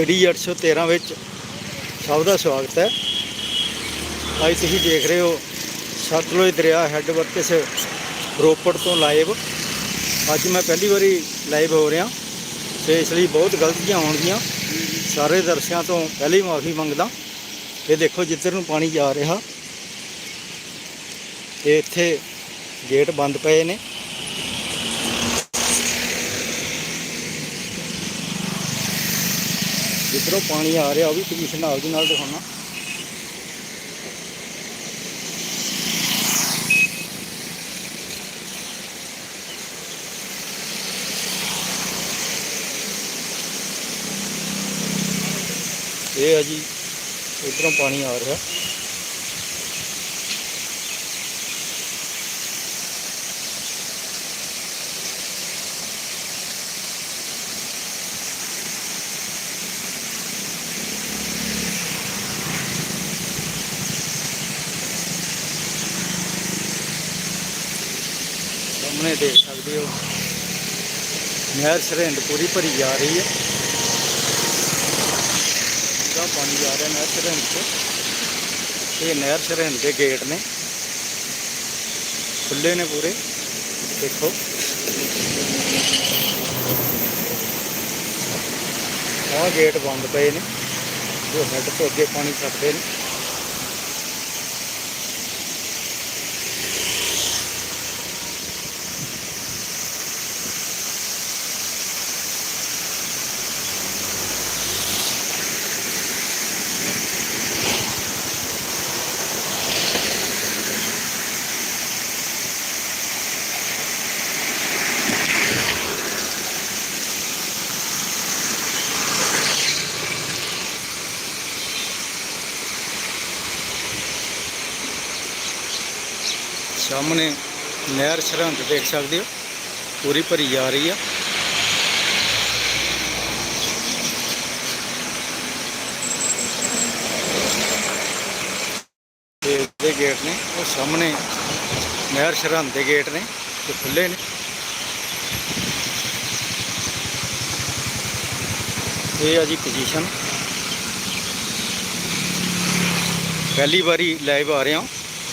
GD 813 ਵਿੱਚ ਸਭ ਦਾ ਸਵਾਗਤ ਹੈ। ਅੱਜ ਤੁਸੀਂ ਦੇਖ ਰਹੇ ਹੋ ਸਤਲੁਜ ਦਰਿਆ ਹੈੱਡ ਵਰਕਸ ਰੋਪੜ ਤੋਂ ਲਾਈਵ ਅੱਜ ਮੈਂ ਪਹਿਲੀ ਵਾਰੀ ਲਾਈਵ ਹੋ ਰਿਹਾ, ਤੇ ਇਸ ਲਈ ਬਹੁਤ ਗਲਤੀਆਂ ਹੋਣਗੀਆਂ। ਸਾਰੇ ਦਰਸ਼ਕਾਂ ਤੋਂ ਪਹਿਲੀ ਮਾਫੀ ਮੰਗਦਾ। ਇਹ ਦੇਖੋ ਜਿੱਧਰ ਨੂੰ ਪਾਣੀ ਜਾ ਰਿਹਾ। ਤੇ ਇੱਥੇ ਗੇਟ ਬੰਦ ਪਏ ਨੇ। ਜਿੱਧਰੋਂ ਪਾਣੀ ਆ ਰਿਹਾ, ਉਹ ਵੀ ਪੋਜੀਸ਼ਨ ਨਾਲ ਦੀ ਨਾਲ ਦਿਖਾਉਣਾ। ਇਹ ਆ ਜੀ, ਇਧਰੋਂ ਪਾਣੀ ਆ ਰਿਹਾ। ਸਾਹਮਣੇ ਦੇਖ ਸਕਦੇ ਹੋ। ਨਹਿਰ ਸਰਹੰਦ ਪੂਰੀ ਭਰੀ ਜਾ ਰਹੀ ਹੈ। ਦਾ ਪਾਣੀ ਜਾ ਰਿਹਾ ਨਹਿਰ ਸਰਹੰਦ ਤੋਂ। ਇਹ ਨਹਿਰ ਸਰਹੰਦ ਦੇ ਗੇਟ ਨੇ। ਖੁੱਲੇ ਨੇ ਪੂਰੇ। ਦੇਖੋ। ਆਹ ਗੇਟ ਬੰਦ ਪਏ ਨੇ। ਜੋ ਹੈੱਡ ਤੋਂ ਅੱਗੇ ਪਾਣੀ ਛੱਡਦੇ ਨੇ ਸਾਹਮਣੇ ਨਹਿਰ ਸਰਹੰਦ ਦੇਖ ਸਕਦੇ ਹੋ। ਪੂਰੀ ਭਰੀ ਜਾ ਰਹੀ ਆ। ਦੇ ਗੇਟ ਨੇ, ਉਹ ਸਾਹਮਣੇ ਨਹਿਰ ਸਰਹੰਦ ਦੇ ਗੇਟ ਨੇ, ਤੇ ਖੁੱਲੇ ਨੇ। ਇਹ ਆ ਜੀ ਪੋਜੀਸ਼ਨ ਪਹਿਲੀ ਵਾਰੀ ਲਾਈਵ ਆ ਰਿਹਾ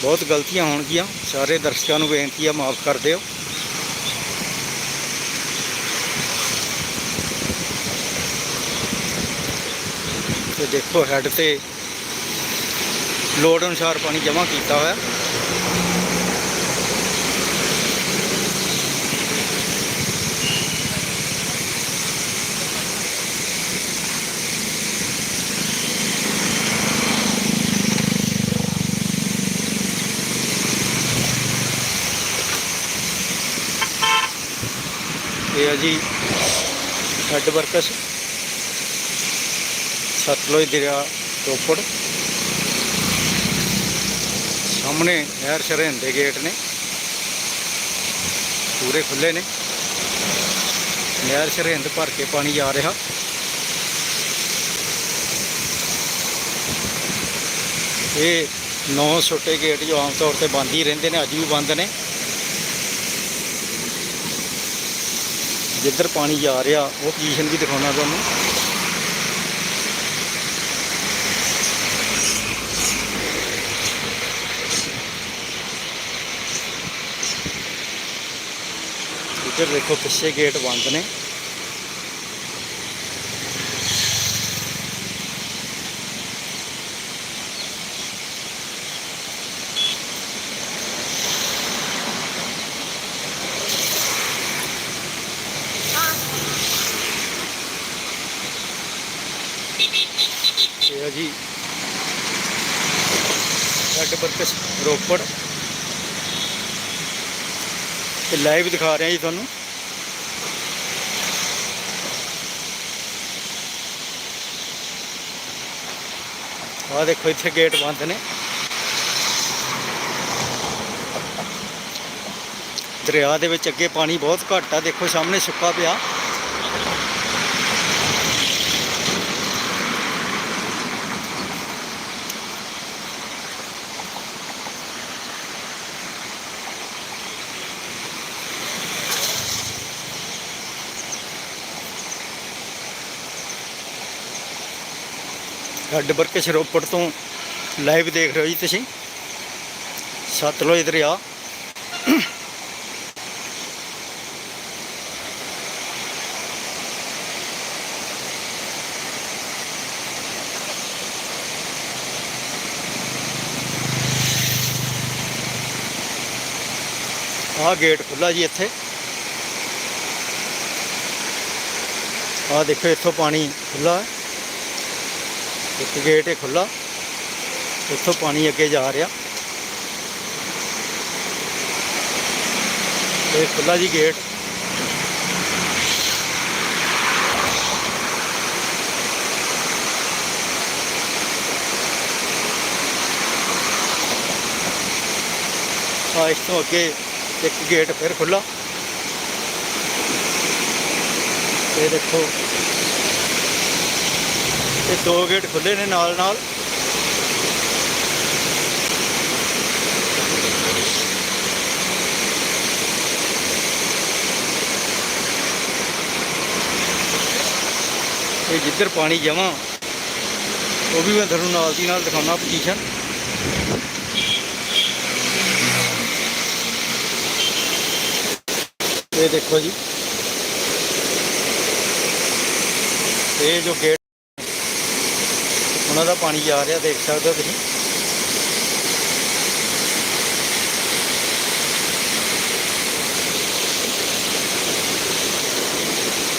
ਬਹੁਤ ਗਲਤੀਆਂ ਹੋਣਗੀਆਂ। ਸਾਰੇ ਦਰਸ਼ਕਾਂ ਨੂੰ ਬੇਨਤੀ ਆ, ਮਾਫ ਕਰ ਦਿਓ। ਤੇ ਦੇਖੋ ਹੈੱਡ ਤੇ ਲੋੜ ਅਨੁਸਾਰ ਪਾਣੀ ਜਮ੍ਹਾਂ ਕੀਤਾ ਹੋਇਆ। ਜੀ। ਹੈੱਡ ਵਰਕਸ ਸਤਲੁਜ ਦਰਿਆ ਰੋਪੜ ਸਾਹਮਣੇ ਨਹਿਰ ਸਰਹੰਦ ਦੇ ਗੇਟ ਨੇ। ਪੂਰੇ ਖੁੱਲੇ ਨੇ। ਨਹਿਰ ਸਰਹੰਦ ਭਰ ਕੇ ਪਾਣੀ ਜਾ ਰਿਹਾ। ਇਹ ਨੌ ਛੋਟੇ ਗੇਟ ਜੋ ਆਮ ਤੌਰ ਤੇ ਬੰਦ ਹੀ ਰਹਿੰਦੇ ਨੇ, ਅੱਜ ਵੀ ਬੰਦ ਨੇ। ਜਿੱਧਰ ਪਾਣੀ ਜਾ ਰਿਹਾ, ਉਹ ਪੋਜੀਸ਼ਨ ਵੀ ਦਿਖਾਉਣਾ ਤੁਹਾਨੂੰ। ਇੱਧਰ ਦੇਖੋ ਪਿੱਛੇ ਗੇਟ ਬੰਦ ਨੇ ਇਹ ਆ ਜੀ ਹੈੱਡ ਵਰਕਸ ਰੋਪੜ ਤੇ ਲਾਈਵ ਦਿਖਾ ਰਿਹਾ ਜੀ ਤੁਹਾਨੂੰ। ਆਹ ਦੇਖੋ ਇੱਥੇ ਗੇਟ ਬੰਦ ਨੇ। ਦਰਿਆ ਦੇ ਵਿੱਚ ਅੱਗੇ ਪਾਣੀ ਬਹੁਤ ਘੱਟ ਆ, ਦੇਖੋ ਸਾਹਮਣੇ ਸੁੱਕਾ ਪਿਆ। ਹੈੱਡ ਵਰਕਸ ਰੋਪੜ ਤੋਂ ਲਾਈਵ ਦੇਖ ਰਹੇ ਹੋ ਜੀ ਤੁਸੀਂ ਸਤਲੁਜ ਦਰਿਆ ਆਹ ਗੇਟ ਖੁੱਲਾ ਜੀ ਇੱਥੇ ਆਹ ਦੇਖੋ ਇੱਥੋਂ ਪਾਣੀ ਖੁੱਲਾ ਹੈ ਇੱਕ ਗੇਟ ਹੈ ਖੁੱਲਾ ਇੱਥੋਂ ਪਾਣੀ ਅੱਗੇ ਜਾ ਰਿਹਾ। ਇਹ ਖੁੱਲਾ ਜੀ ਗੇਟ। ਆ ਇਸ ਤੋਂ ਅੱਗੇ ਇੱਕ ਗੇਟ ਫਿਰ ਖੁੱਲਾ ਇਹ ਦੇਖੋ ਇਹ ਦੋ ਗੇਟ ਖੁੱਲੇ ਨੇ ਨਾਲ ਨਾਲ। ਇਹ ਜਿੱਧਰ ਪਾਣੀ ਜਮਾ, ਉਹ ਵੀ ਮੈਂ ਤੁਹਾਨੂੰ ਨਾਲ ਦੀ ਨਾਲ ਦਿਖਾਉਣਾ ਪੋਜੀਸ਼ਨ ਇਹ ਦੇਖੋ ਜੀ। ਇਹ ਜੋ ਗੇਟ ਉਹਨਾਂ ਦਾ ਪਾਣੀ ਜਾ ਰਿਹਾ, ਦੇਖ ਸਕਦੇ ਹੋ ਤੁਸੀਂ।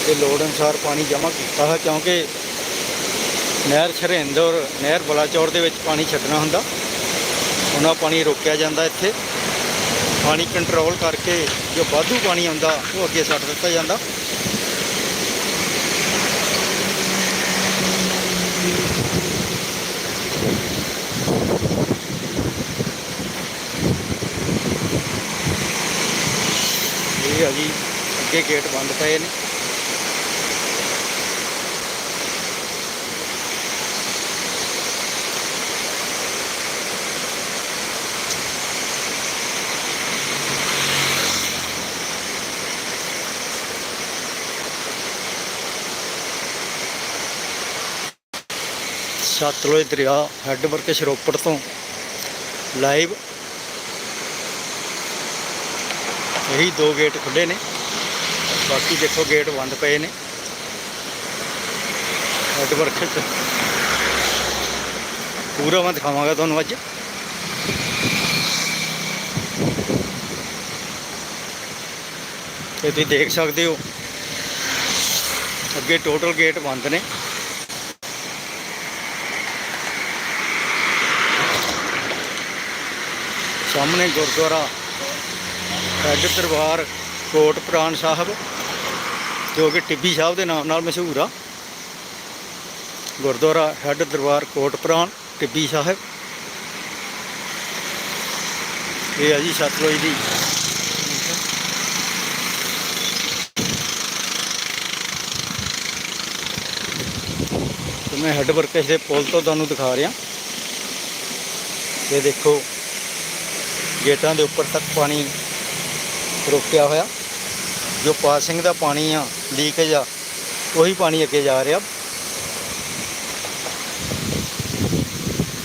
ਇਹ ਲੋੜ ਅਨੁਸਾਰ ਪਾਣੀ ਜਮ੍ਹਾਂ ਕੀਤਾ ਹੈ, ਕਿਉਂਕਿ ਨਹਿਰ ਸਰਹਿੰਦ ਔਰ ਨਹਿਰ ਬਲਾਚੌਰ ਦੇ ਵਿੱਚ ਪਾਣੀ ਛੱਡਣਾ ਹੁੰਦਾ। ਉਹਨਾਂ ਪਾਣੀ ਰੋਕਿਆ ਜਾਂਦਾ ਇੱਥੇ। ਪਾਣੀ ਕੰਟਰੋਲ ਕਰਕੇ ਜੋ ਵਾਧੂ ਪਾਣੀ ਆਉਂਦਾ, ਉਹ ਅੱਗੇ ਛੱਡ ਦਿੱਤਾ ਜਾਂਦਾ ਇਹ ਆ ਜੀ। ਅੱਗੇ ਗੇਟ ਬੰਦ ਪਏ ਨੇ। ਸਤਲੁਜ ਦਰਿਆ ਹੈੱਡ ਵਰਕਸ ਰੋਪੜ ਤੋਂ ਲਾਈਵ ਇਹੀ ਦੋ ਗੇਟ ਖੁੱਲੇ ਨੇ। ਬਾਕੀ ਦੇਖੋ ਗੇਟ ਬੰਦ ਪਏ ਨੇ। ਹੈੱਡ ਵਰਕਸ ਪੂਰਾ ਮੈਂ ਦਿਖਾਵਾਂਗਾ ਤੁਹਾਨੂੰ ਅੱਜ। ਤੇ ਤੁਸੀਂ ਦੇਖ ਸਕਦੇ ਹੋ। ਅੱਗੇ ਟੋਟਲ ਗੇਟ ਬੰਦ ਨੇ। ਸਾਹਮਣੇ ਗੁਰਦੁਆਰਾ ਹੈੱਡ ਦਰਬਾਰ ਕੋਟ ਪ੍ਰਾਨ ਸਾਹਿਬ, ਜੋ ਕਿ ਟਿੱਬੀ ਸਾਹਿਬ ਦੇ ਨਾਮ ਨਾਲ ਮਸ਼ਹੂਰ ਆ। ਗੁਰਦੁਆਰਾ ਹੈੱਡ ਦਰਬਾਰ ਕੋਟ ਪ੍ਰਾਨ ਟਿੱਬੀ ਸਾਹਿਬ। ਇਹ ਆ ਜੀ ਸਤਲੁਜ ਦੀ। ਮੈਂ ਹੈੱਡ ਵਰਕਸ ਦੇ ਪੁਲ ਤੋਂ ਤੁਹਾਨੂੰ ਦਿਖਾ ਰਿਹਾ। ਇਹ ਦੇਖੋ, ਗੇਟਾਂ ਦੇ ਉੱਪਰ ਤੱਕ ਪਾਣੀ ਰੋਕਿਆ ਹੋਇਆ। ਜੋ ਪਾਸਿੰਗ ਦਾ ਪਾਣੀ ਆ ਲੀਕੇਜ ਆ, ਉਹੀ ਪਾਣੀ ਅੱਗੇ ਜਾ ਰਿਹਾ।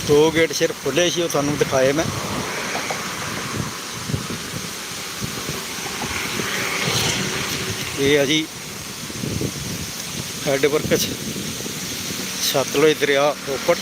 ਦੋ ਗੇਟ ਸਿਰਫ ਖੁੱਲੇ ਸੀ, ਉਹ ਤੁਹਾਨੂੰ ਦਿਖਾਏ ਮੈਂ। ਇਹ ਆ ਜੀ ਹੈੱਡ ਵਰਕਸ ਸਤਲੁਜ ਦਰਿਆ ਰੋਪੜ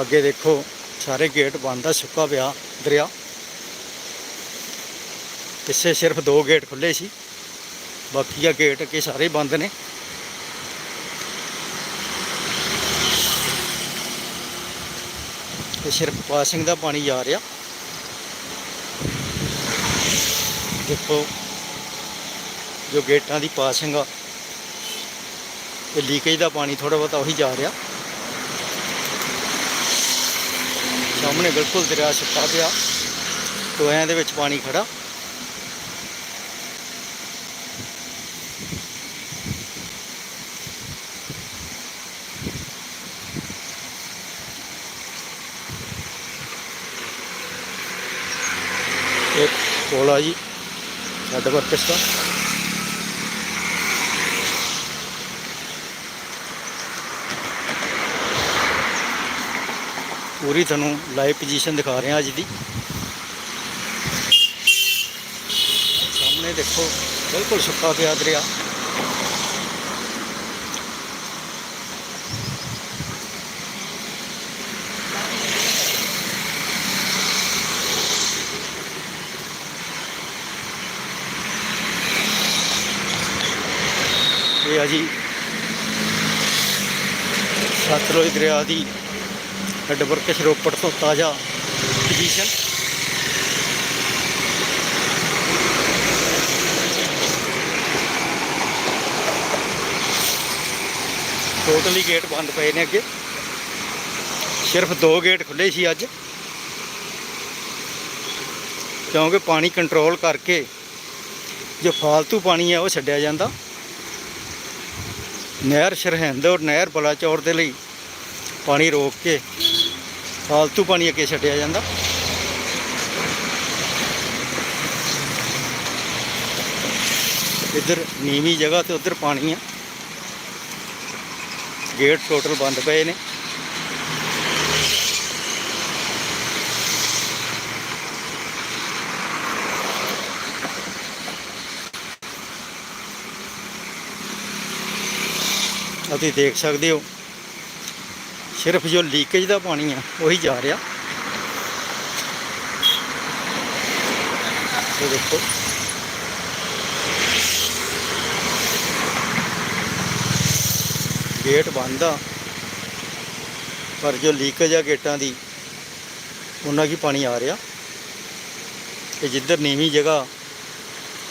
ਅੱਗੇ ਦੇਖੋ, ਸਾਰੇ ਗੇਟ ਬੰਦ ਆ, ਸੁੱਕਾ ਪਿਆ ਦਰਿਆ। ਪਿੱਛੇ ਸਿਰਫ ਦੋ ਗੇਟ ਖੁੱਲੇ ਸੀ। ਬਾਕੀ ਆ ਗੇਟ ਅੱਗੇ ਸਾਰੇ ਬੰਦ ਨੇ। ਤੇ ਸਿਰਫ ਪਾਸਿੰਗ ਦਾ ਪਾਣੀ ਜਾ ਰਿਹਾ। ਦੇਖੋ, ਜੋ ਗੇਟਾਂ ਦੀ ਪਾਸਿੰਗ ਆ ਤੇ ਲੀਕੇਜ ਦਾ ਪਾਣੀ ਥੋੜਾ ਬਹੁਤਾ ਉਹੀ ਜਾ ਰਿਹਾ। ਸਾਹਮਣੇ ਬਿਲਕੁਲ ਦਰਿਆ ਸੁੱਕਾ ਪਿਆ। ਟੋਇਆਂ ਦੇ ਵਿੱਚ ਪਾਣੀ ਖੜਾ ਇੱਕ ਕੋਲਾ ਜੀ ਸਾਡੇ ਵਰਕਸ ਪੂਰੀ ਤੁਹਾਨੂੰ ਲਾਈਵ ਪੋਜੀਸ਼ਨ ਦਿਖਾ ਰਹੇ ਹਾਂ ਅੱਜ ਦੀ। ਸਾਹਮਣੇ ਦੇਖੋ, ਬਿਲਕੁਲ ਸੁੱਕਾ ਪਿਆ ਦਰਿਆ। ਇਹ ਆ ਜੀ ਸਤਲੁਜ ਦਰਿਆ ਦੀ ਹੈਡ ਵਰਕਸ ਰੋਪੜ ਤੋਂ ਤਾਜ਼ਾ ਪੋਜੀਸ਼ਨ ਟੋਟਲੀ ਗੇਟ ਬੰਦ ਪਏ ਨੇ ਅੱਗੇ। ਸਿਰਫ ਦੋ ਗੇਟ ਖੁੱਲੇ ਸੀ ਅੱਜ। ਕਿਉਂਕਿ ਪਾਣੀ ਕੰਟਰੋਲ ਕਰਕੇ ਜੋ ਫਾਲਤੂ ਪਾਣੀ ਹੈ, ਉਹ ਛੱਡਿਆ ਜਾਂਦਾ। ਨਹਿਰ ਸਰਹਿੰਦ ਔਰ ਨਹਿਰ ਬਲਾਚੌਰ ਦੇ ਲਈ ਪਾਣੀ ਰੋਕ ਕੇ ਫਾਲਤੂ ਪਾਣੀ ਅੱਗੇ ਛੱਡਿਆ ਜਾਂਦਾ। ਇੱਧਰ ਨੀਵੀਂ ਜਗ੍ਹਾ ਤੇ ਉੱਧਰ ਪਾਣੀ ਆ। ਗੇਟ ਟੋਟਲ ਬੰਦ ਪਏ ਨੇ। ਤੁਸੀਂ ਦੇਖ ਸਕਦੇ ਹੋ ਸਿਰਫ ਜੋ ਲੀਕੇਜ ਦਾ ਪਾਣੀ ਆ, ਉਹੀ ਜਾ ਰਿਹਾ। ਇਹ ਦੇਖੋ। ਗੇਟ ਬੰਦ ਆ, ਪਰ ਜੋ ਲੀਕੇਜ ਆ ਗੇਟਾਂ ਦੀ, ਉਹਨਾਂ ਕੀ ਪਾਣੀ ਆ ਰਿਹਾ। ਤੇ ਜਿੱਧਰ ਨੀਵੀਂ ਜਗ੍ਹਾ,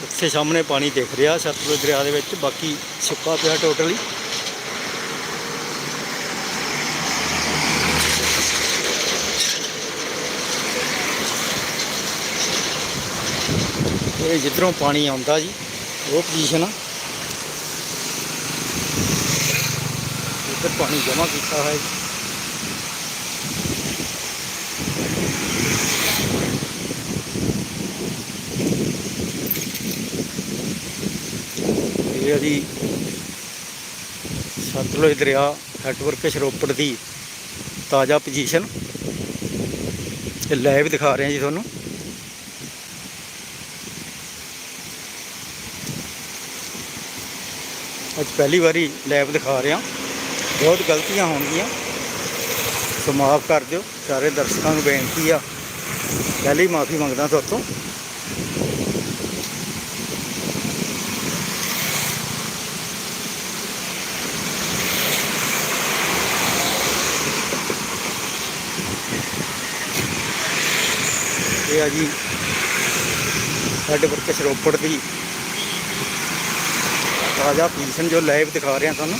ਉੱਥੇ ਸਾਹਮਣੇ ਪਾਣੀ ਦਿਖ ਰਿਹਾ ਸਤਲੁਜ ਦਰਿਆ ਦੇ ਵਿੱਚ, ਬਾਕੀ ਸੁੱਕਾ ਪਿਆ ਟੋਟਲੀ ਇਹ ਜਿੱਧਰੋਂ ਪਾਣੀ ਆਉਂਦਾ ਜੀ, ਉਹ ਪੋਜੀਸ਼ਨ ਆ। ਇੱਧਰ ਪਾਣੀ ਜਮ੍ਹਾਂ ਕੀਤਾ ਹੋਇਆ ਜੀ। ਇਹ ਜੀ, ਸਤਲੁਜ ਦਰਿਆ ਨੈਟਵਰਕ ਸਰੋਪੜ ਦੀ ਤਾਜ਼ਾ ਪੋਜੀਸ਼ਨ ਇਹ ਲਾਈਵ ਦਿਖਾ ਰਹੇ ਹਾਂ ਜੀ ਤੁਹਾਨੂੰ। ਅੱਜ ਪਹਿਲੀ ਵਾਰੀ ਲੈਬ ਦਿਖਾ ਰਿਹਾ। ਬਹੁਤ ਗਲਤੀਆਂ ਹੋਣਗੀਆਂ। ਸੋ ਮਾਫ ਕਰ ਦਿਓ। ਸਾਰੇ ਦਰਸ਼ਕਾਂ ਨੂੰ ਬੇਨਤੀ ਆ। ਪਹਿਲੀ ਮਾਫੀ ਮੰਗਦਾ ਤੁਹਾਡੇ ਤੋਂ ਇਹ ਆ ਜੀ, ਸਾਡੇ ਵਰਕਸ ਰੋਪੜ ਦੀ ਤਾਜ਼ਾ ਪੋਜੀਸ਼ਨ ਜੋ ਲਾਈਵ ਦਿਖਾ ਰਿਹਾ ਤੁਹਾਨੂੰ।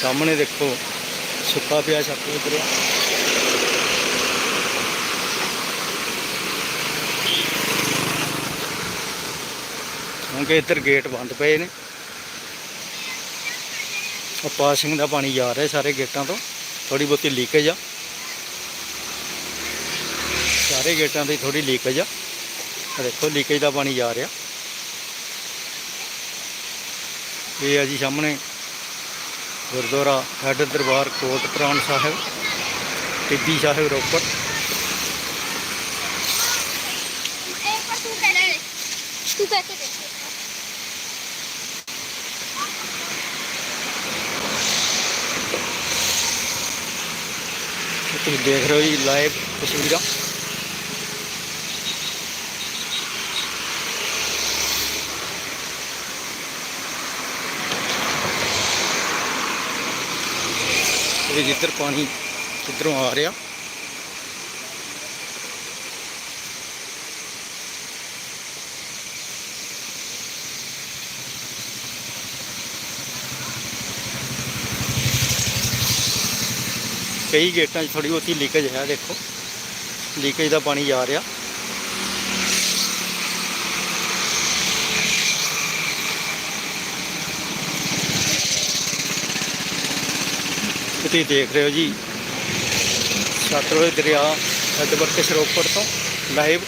ਸਾਹਮਣੇ ਦੇਖੋ, ਸੁੱਕਾ ਪਿਆ ਛੱਪ ਉਤਰਿਆ ਕਿਉਂਕਿ ਇੱਧਰ ਗੇਟ ਬੰਦ ਪਏ ਨੇ। ਪਾਸਿੰਗ ਦਾ ਪਾਣੀ ਜਾ ਰਿਹਾ ਸਾਰੇ ਗੇਟਾਂ ਤੋਂ ਥੋੜੀ ਬਹੁਤੀ ਲੀਕੇਜ ਆ। ਸਾਰੇ ਗੇਟਾਂ ਦੀ ਥੋੜੀ ਲੀਕੇਜ ਆ। ਆਹ ਦੇਖੋ ਲੀਕੇਜ ਦਾ ਪਾਣੀ ਜਾ ਰਿਹਾ। ਇਹ ਆ ਜੀ ਸਾਹਮਣੇ ਗੁਰਦੁਆਰਾ ਹੈਡ ਦਰਬਾਰ ਕੋਟ ਪ੍ਰਾਣ ਸਾਹਿਬ, ਟਿੱਬੀ ਸਾਹਿਬ ਰੋਪੜ। ਦੇਖ ਰਹੇ ਹੋ ਜੀ ਲਾਈਵ ਤਸਵੀਰਾਂ। ਇਹ ਜਿੱਧਰ ਪਾਣੀ ਕਿੱਧਰੋਂ ਆ ਰਿਹਾ ਕਈ ਗੇਟਾਂ 'ਚ ਥੋੜੀ ਬਹੁਤੀ ਲੀਕੇਜ ਹੈ, ਦੇਖੋ। ਲੀਕੇਜ ਦਾ ਪਾਣੀ ਜਾ ਰਿਹਾ। ਤੁਸੀਂ ਦੇਖ ਰਹੇ ਹੋ ਜੀ, ਸਤਲੁਜ ਦਰਿਆ ਹੈਦਵਰਕ ਸ਼ਰੋਪੜ ਤੋਂ ਲਾਈਵ।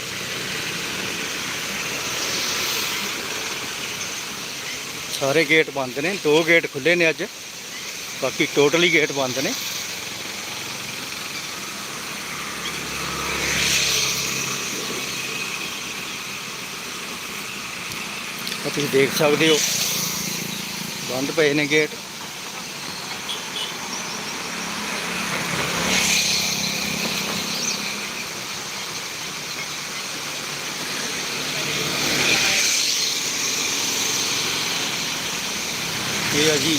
ਸਾਰੇ ਗੇਟ ਬੰਦ ਨੇ, ਦੋ ਗੇਟ ਖੁੱਲੇ ਨੇ ਅੱਜ। ਬਾਕੀ ਟੋਟਲੀ ਗੇਟ ਬੰਦ ਨੇ। ਆਹ ਤੁਸੀਂ ਦੇਖ ਸਕਦੇ ਹੋ। ਬੰਦ ਪਏ ਨੇ ਗੇਟ। ਇਹ ਆ ਜੀ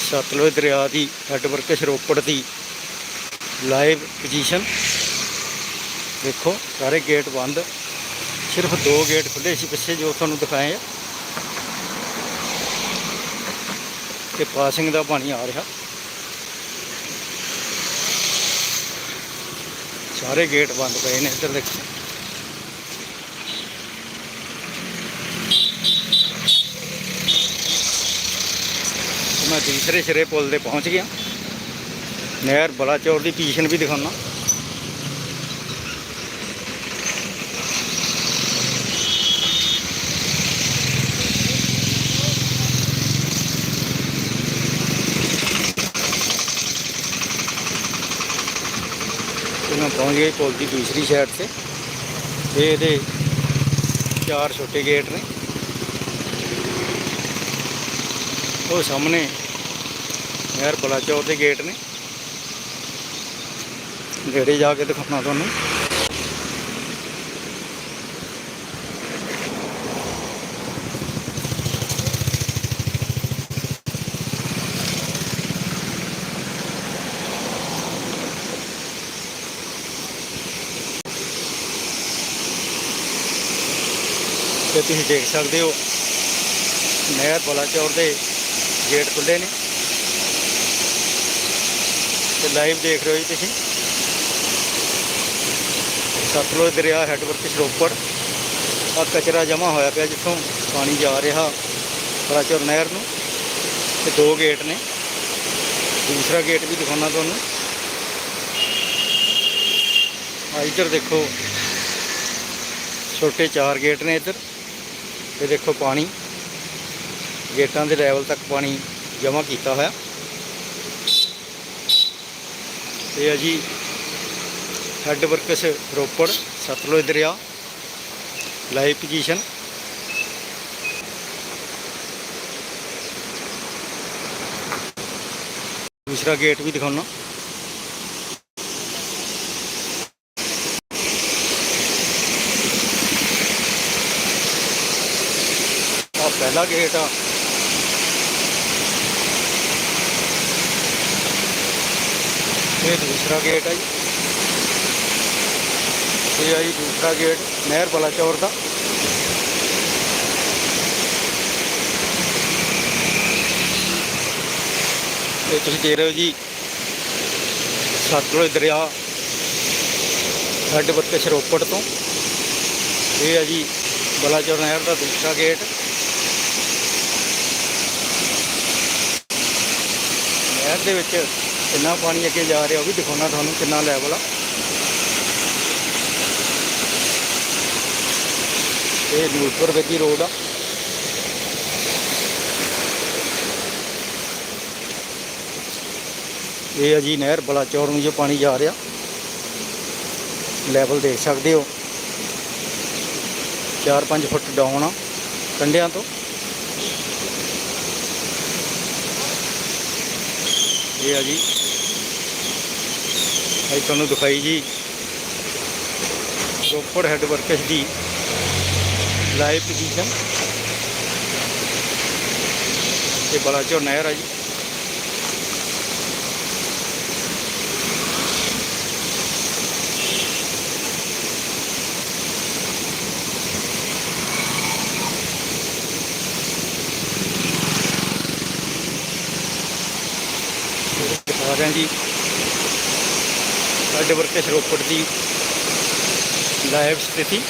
ਸਤਲੁਜ ਦਰਿਆ ਦੀ ਹੈਡਵਰਕ ਰੋਪੜ ਦੀ ਲਾਈਵ ਪੋਜੀਸ਼ਨ। ਦੇਖੋ, ਸਾਰੇ ਗੇਟ ਬੰਦ। ਸਿਰਫ ਦੋ ਗੇਟ ਖੁੱਲੇ ਸੀ ਪਿੱਛੇ ਜੋ ਤੁਹਾਨੂੰ ਦਿਖਾਏ ਆ। ਤੇ ਪਾਸਿੰਗ ਦਾ ਪਾਣੀ ਆ ਰਿਹਾ। ਸਾਰੇ ਗੇਟ ਬੰਦ ਪਏ ਨੇ ਇੱਧਰ ਦੇਖੋ। ਮੈਂ ਤੀਸਰੇ ਸਿਰੇ ਪੁਲ ਤੇ ਪਹੁੰਚ ਗਿਆ। ਨਹਿਰ ਬਲਾਚੌਰ ਦੀ ਪੋਜੀਸ਼ਨ ਵੀ ਦਿਖਾਉਣਾ। ਮੈਂ ਪਹੁੰਚ ਗਿਆ ਪੁਲ ਦੀ ਦੂਸਰੀ ਸਾਈਡ ਤੇ। ਇਹ ਇਹਦੇ ਚਾਰ ਛੋਟੇ ਗੇਟ ਨੇ। ਉਹ ਸਾਹਮਣੇ ਨਹਿਰ ਬਲਾਚੌਰ ਦੇ ਗੇਟ ਨੇ। ਨੇੜੇ ਜਾ ਕੇ ਦਿਖਾਉਣਾ ਤੁਹਾਨੂੰ। ਤੁਸੀਂ ਦੇਖ ਸਕਦੇ ਹੋ, ਨਹਿਰ ਬਲਾਚੌਰ ਦੇ ਗੇਟ ਖੁੱਲੇ ਨੇ। ਤੇ ਲਾਈਵ ਦੇਖ ਰਹੇ ਹੋ ਜੀ ਤੁਸੀਂ। ਸਤਲੁਜ ਦਰਿਆ ਹੈਡਵਰਕ ਸਰੋਪੜ ਆ ਕਚਰਾ ਜਮਾ ਹੋਇਆ ਪਿਆ ਜਿੱਥੋਂ ਪਾਣੀ ਜਾ ਰਿਹਾ ਬਲਾਚੌਰ ਨਹਿਰ ਨੂੰ। ਤੇ ਦੋ ਗੇਟ ਨੇ। ਦੂਸਰਾ ਗੇਟ ਵੀ ਦਿਖਾਉਣਾ ਤੁਹਾਨੂੰ। ਆ ਇੱਧਰ ਦੇਖੋ, ਛੋਟੇ ਚਾਰ ਗੇਟ ਨੇ ਇੱਧਰ। ਤੇ ਦੇਖੋ ਪਾਣੀ। ਗੇਟਾਂ ਦੇ ਲੈਵਲ ਤੱਕ ਪਾਣੀ ਜਮ੍ਹਾਂ ਕੀਤਾ ਹੋਇਆ। ਇਹ ਹੈ ਜੀ ਹੈੱਡ ਵਰਕਸ ਰੋਪੜ, ਸਤਲੁਜ ਦਰਿਆ, ਲਾਈਵ ਪੋਜੀਸ਼ਨ। ਦੂਸਰਾ ਗੇਟ ਵੀ ਦਿਖਾਉਣਾ। ਪਹਿਲਾ ਗੇਟ ਆ। ਇਹ ਦੂਸਰਾ ਗੇਟ ਹੈ ਜੀ। ਇਹ ਆ ਜੀ ਦੂਸਰਾ ਗੇਟ ਨਹਿਰ ਬਲਾਚੌਰ ਦਾ। ਇਹ ਤੁਸੀਂ ਦੇਖ ਰਹੇ ਹੋ ਜੀ ਸਤਲੁਜ ਦਰਿਆ, ਸਾਡੇ ਵਰਕਸ ਸਰੋਪੜ ਤੋਂ। ਇਹ ਹੈ ਜੀ ਬਲਾਚੌਰ ਨਹਿਰ ਦਾ ਦੂਸਰਾ ਗੇਟ ਨਹਿਰ ਦੇ ਵਿੱਚ ਕਿੰਨਾ ਪਾਣੀ ਅੱਗੇ ਜਾ ਰਿਹਾ, ਉਹ ਵੀ ਦਿਖਾਉਣਾ ਤੁਹਾਨੂੰ ਕਿੰਨਾ ਲੈਵਲ ਆ। ਇਹ ਨੂਰਪੁਰ ਵਿੱਚੀ ਰੋਡ ਆ। ਇਹ ਆ ਜੀ ਨਹਿਰ, ਬਲਾਚੌਰ ਨੂੰ ਜੋ ਪਾਣੀ ਜਾ ਰਿਹਾ। ਲੈਵਲ ਦੇਖ ਸਕਦੇ ਹੋ। 4-5 ਫੁੱਟ ਡਾਊਨ ਆ ਕੰਢਿਆਂ ਤੋਂ। ਇਹ ਆ ਜੀ। ਅੱਜ ਤੁਹਾਨੂੰ ਦਿਖਾਈ ਜੀ। ਰੋਪੜ ਹੈੱਡ ਵਰਕਸ ਦੀ ਲਾਈਵ ਪੋਜੀਸ਼ਨ ਤੇ ਬਲਾਚੌਰ ਨਹਿਰ ਆ ਜੀ। ਰਹੇ ਹਾਂ ਜੀ ਹੈੱਡ ਵਰਕਸ ਰੋਪੜ ਦੀ ਲਾਈਵ ਸਥਿਤੀ।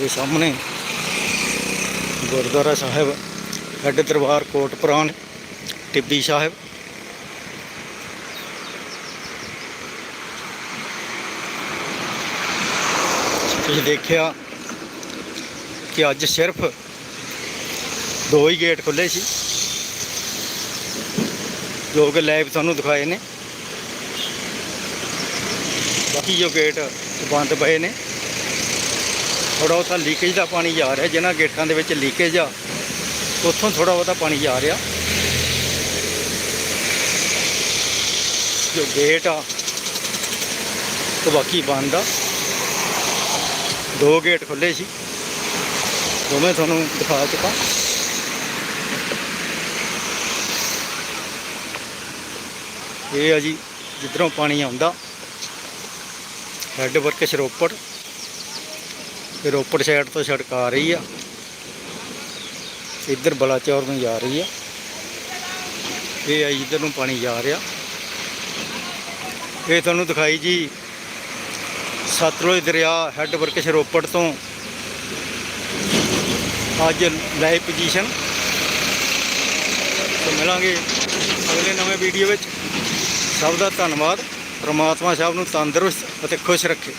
ਇਹ ਸਾਹਮਣੇ ਗੁਰਦੁਆਰਾ ਸਾਹਿਬ ਹੈੱਡ ਦਰਬਾਰ ਕੋਟ ਪੁਰਾਣ, ਟਿੱਬੀ ਸਾਹਿਬ। ਤੁਸੀਂ ਦੇਖਿਆ ਕਿ ਅੱਜ ਸਿਰਫ ਦੋ ਹੀ ਗੇਟ ਖੁੱਲੇ ਸੀ, ਜੋ ਕਿ ਲਾਈਵ ਤੁਹਾਨੂੰ ਦਿਖਾਏ ਨੇ। ਬਾਕੀ ਜੋ ਗੇਟ ਬੰਦ ਪਏ ਨੇ ਥੋੜਾ ਬਹੁਤਾ ਲੀਕੇਜ ਦਾ ਪਾਣੀ ਜਾ ਰਿਹਾ, ਜਿਨ੍ਹਾਂ ਗੇਟਾਂ ਦੇ ਵਿੱਚ ਲੀਕੇਜ ਆ, ਉੱਥੋਂ ਥੋੜਾ ਬਹੁਤਾ ਪਾਣੀ ਜਾ ਰਿਹਾ। ਜੋ ਗੇਟ ਆ, ਉਹ ਬਾਕੀ ਬੰਦ ਆ। ਦੋ ਗੇਟ ਖੁੱਲੇ ਸੀ। ਦੋਵੇਂ ਤੁਹਾਨੂੰ ਦਿਖਾ ਚੁੱਕਾ। ਇਹ ਆ ਜੀ, ਜਿੱਧਰੋਂ ਪਾਣੀ ਆਉਂਦਾ ਹੈੱਡ ਵਰਕਸ ਰੋਪੜ ਤੇ ਰੋਪੜ ਸਾਈਡ ਤੋਂ ਸੜਕ ਆ ਰਹੀ ਆ। ਇੱਧਰ ਬਲਾਚੌਰ ਨੂੰ ਜਾ ਰਹੀ ਆ। ਇਹ ਆ ਜੀ, ਇੱਧਰ ਨੂੰ ਪਾਣੀ ਜਾ ਰਿਹਾ। ਇਹ ਤੁਹਾਨੂੰ ਦਿਖਾਈ ਜੀ ਸਤਲੁਜ ਦਰਿਆ ਹੈੱਡ ਵਰਕਸ ਰੋਪੜ ਤੋਂ ਅੱਜ ਲਾਈਵ ਪੋਜੀਸ਼ਨ ਤੋਂ ਮਿਲਾਂਗੇ ਅਗਲੇ ਨਵੇਂ ਵੀਡੀਓ ਵਿੱਚ। ਸਭ ਦਾ ਧੰਨਵਾਦ। ਪ੍ਰਮਾਤਮਾ ਸਾਹਿਬ ਨੂੰ ਤੰਦਰੁਸਤ ਅਤੇ ਖੁਸ਼ ਰੱਖੇ।